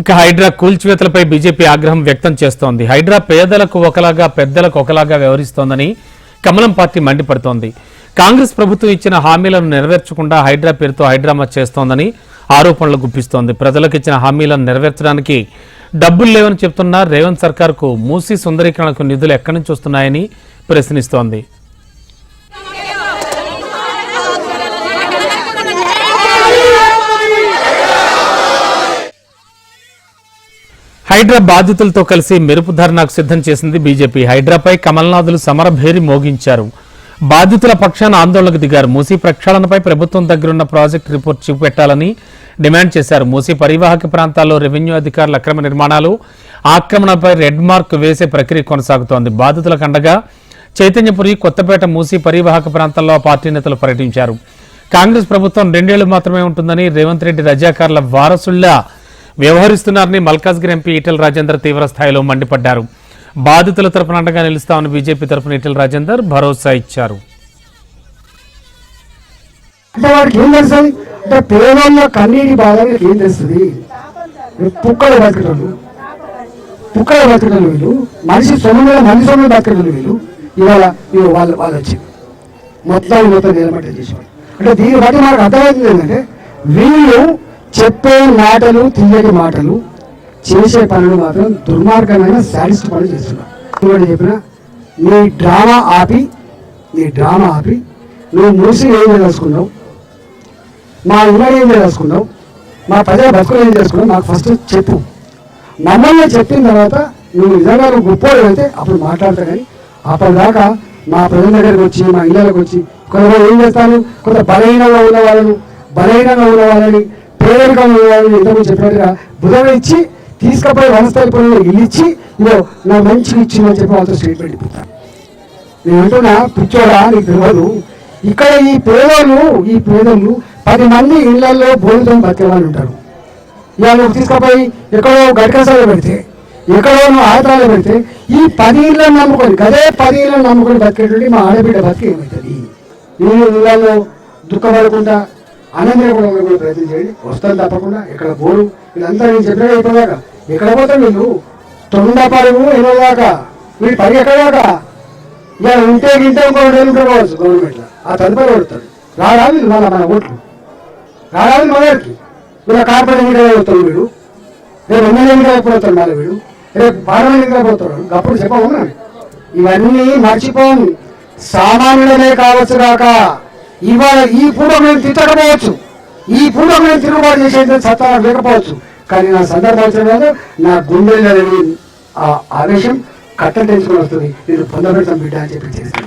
ఇక హైడ్రా కూల్చివేతలపై బీజేపీ ఆగ్రహం వ్యక్తం చేస్తోంది. హైడ్రా పేదలకు ఒకలాగా పెద్దలకు ఒకలాగా వ్యవహరిస్తోందని కమలం పార్టీ మండిపడుతోంది. కాంగ్రెస్ ప్రభుత్వం ఇచ్చిన హామీలను నెరవేర్చకుండా హైడ్రా పేరుతో హైడ్రామా చేస్తోందని ఆరోపణలు గుప్పిస్తోంది. ప్రజలకు ఇచ్చిన హామీలను నెరవేర్చడానికి డబ్బులు లేవని చెప్తున్న రేవంత్ సర్కార్కు మూసీ సుందరీకరణకు నిధులు ఎక్కడి నుంచి వస్తున్నాయని ప్రశ్నిస్తోంది. హైడ్రా బాధితులతో కలిసి మెరుపు ధర్నాకు సిద్ధం చేసింది బీజేపీ. హైడ్రాపై కమల్నాథులు సమరభేరి మోగించారు. బాధితుల పక్షాన ఆందోళనకు దిగారు. మూసీ ప్రక్షాళనపై ప్రభుత్వం దగ్గరున్న ప్రాజెక్ట్ రిపోర్ట్ చూపెట్టాలని డిమాండ్ చేశారు. మూసీ పరివాహక ప్రాంతాల్లో రెవెన్యూ అధికారుల అక్రమ నిర్మాణాలు ఆక్రమణపై రెడ్ మార్క్ వేసే ప్రక్రియ కొనసాగుతోంది. బాధితులకు అండగా చైతన్యపురి కొత్తపేట మూసీ పరివాహక ప్రాంతాల్లో పార్టీ నేతలు పర్యటించారు. కాంగ్రెస్ ప్రభుత్వం రెండేళ్ళు మాత్రమే ఉంటుందని రేవంత్ రెడ్డి రజాకారుల వారసుల్లా వ్యవహరిస్తున్నారని మల్కాజ్గిరి ఎంపీ ఈటెల రాజేందర్ తీవ్రస్థాయిలో మండిపడ్డారు. బాధితుల తరపున అండగా నిలుస్తామని బీజేపీ తరపున ఈటెల రాజేందర్ భరోసా ఇచ్చారు. అంటే వాడికి ఏం తెలుస్తుంది అంటే పేదోళ్ళ కన్నీటి బాధ వీళ్ళకి ఏం తెలుస్తుంది పుక్కలు బతకటోళ్ళు పుక్కలు బతకటోళ్ళు వీళ్ళు. మనిషి సొమ్ములు మనిషి సొమ్ములు బతకటోళ్ళు వీళ్ళు. ఇవాళ వీళ్ళు వాళ్ళు వాళ్ళు వచ్చి మొత్తం మొత్తం నిలబడి చేసేవాళ్ళు అంటే దీన్ని బట్టి మనకు అర్థమవుతుంది ఏంటంటే వీళ్ళు చెప్పే మాటలు తీయటి మాటలు చేసే పనులు మాత్రం దుర్మార్గమైన శాడిస్ట్ పనులు చేస్తున్నారు. ఇంకోటి చెప్పిన నీ డ్రామా ఆపి నీ డ్రామా ఆపి నువ్వు మూసి ఏం చేసుకున్నావు మా ఇళ్ళని ఏం చేసుకున్నావు మా ప్రజల బతుకులు ఏం చేసుకున్నావు? నాకు ఫస్ట్ చెప్పు. మమ్మల్ని చెప్పిన తర్వాత నువ్వు నిజంగా నువ్వు గొప్పోడు అయితే అప్పుడు మాట్లాడతా కానీ అప్పటిదాకా మా ప్రజల దగ్గరకు వచ్చి మా ఇళ్ళకి వచ్చి కొంతమంది ఏం చేస్తాను కొంత బలహీనంగా ఉన్న వాళ్ళను బలహీనంగా ఉన్న వాళ్ళని పేదరికంగా ఉన్న చెప్పినట్టుగా బుధం ఇచ్చి తీసుకుపోయి వనస్థలి పనులు ఇల్లు ఇచ్చి ఇదో నా మంచిగా ఇచ్చిందని చెప్పి వాళ్ళతో స్టేట్మెంట్ ఇప్పుతాను నేను అంటున్నా పిచ్చోడా నీకు తెలియదు. ఇక్కడ ఈ పేదోళ్ళు ఈ పేదోళ్ళు పది మంది ఇళ్ళలో భోజనం బతికేవాళ్ళు ఉంటారు. ఇవాళ నువ్వు తీసుకుపోయి ఎక్కడో గడికసాలు పెడితే ఎక్కడో నువ్వు ఆడతాలు పెడితే ఈ పది ఇళ్ళని నమ్ముకొని అదే పది ఇళ్ళని నమ్ముకొని బతికేటువంటి మా ఆడబిడ్డ బతికి ఏమవుతుంది నేను ఇళ్ళల్లో దుఃఖపడకుండా ఆనందంగా కూడా ప్రయత్నం చేయండి. వస్తాను తప్పకుండా. ఇక్కడ బోరు వీళ్ళంతా నేను చెప్పినా అయిపోయాక ఎక్కడ పోతాం వీళ్ళు తొండ పరుగు ఎన్నోదాకా. వీళ్ళు పని ఎక్కడ దాకా ఇలా ఉంటే ఇంటే ఇంకో రెండు కావచ్చు గవర్నమెంట్లో ఆ తదుపరి కొడతాడు రారా వీళ్ళు మళ్ళీ మన ఓట్లు. రారా వీళ్ళు మనకి వీళ్ళ కార్పొరేట్ ఎన్నికలు పోతాడు వీడు. రేపు ఎమ్మెల్యే ఎన్నికలు పోతాడు మళ్ళీ వీడు. రేపు పార్లమెంట్ ఎన్నికలు పోతాడు అప్పుడు చెప్పవు ఇవన్నీ మర్చిపోం సామాన్యులనే కావచ్చు కాక. ఇవాళ ఈ పూట మేము తిట్టకపోవచ్చు. ఈ పూట మేము తిరుగుబాటు చేసేందుకు సత్తా లేకపోవచ్చు. కానీ నా సందర్భం వచ్చిన కాదు నా గుండెల్లో ఆ ఆవేశం కట్టలు తెలుసుకుని వస్తుంది. నేను పొందబెడతాం బిడ్డ అని చెప్పి చేస్తాను.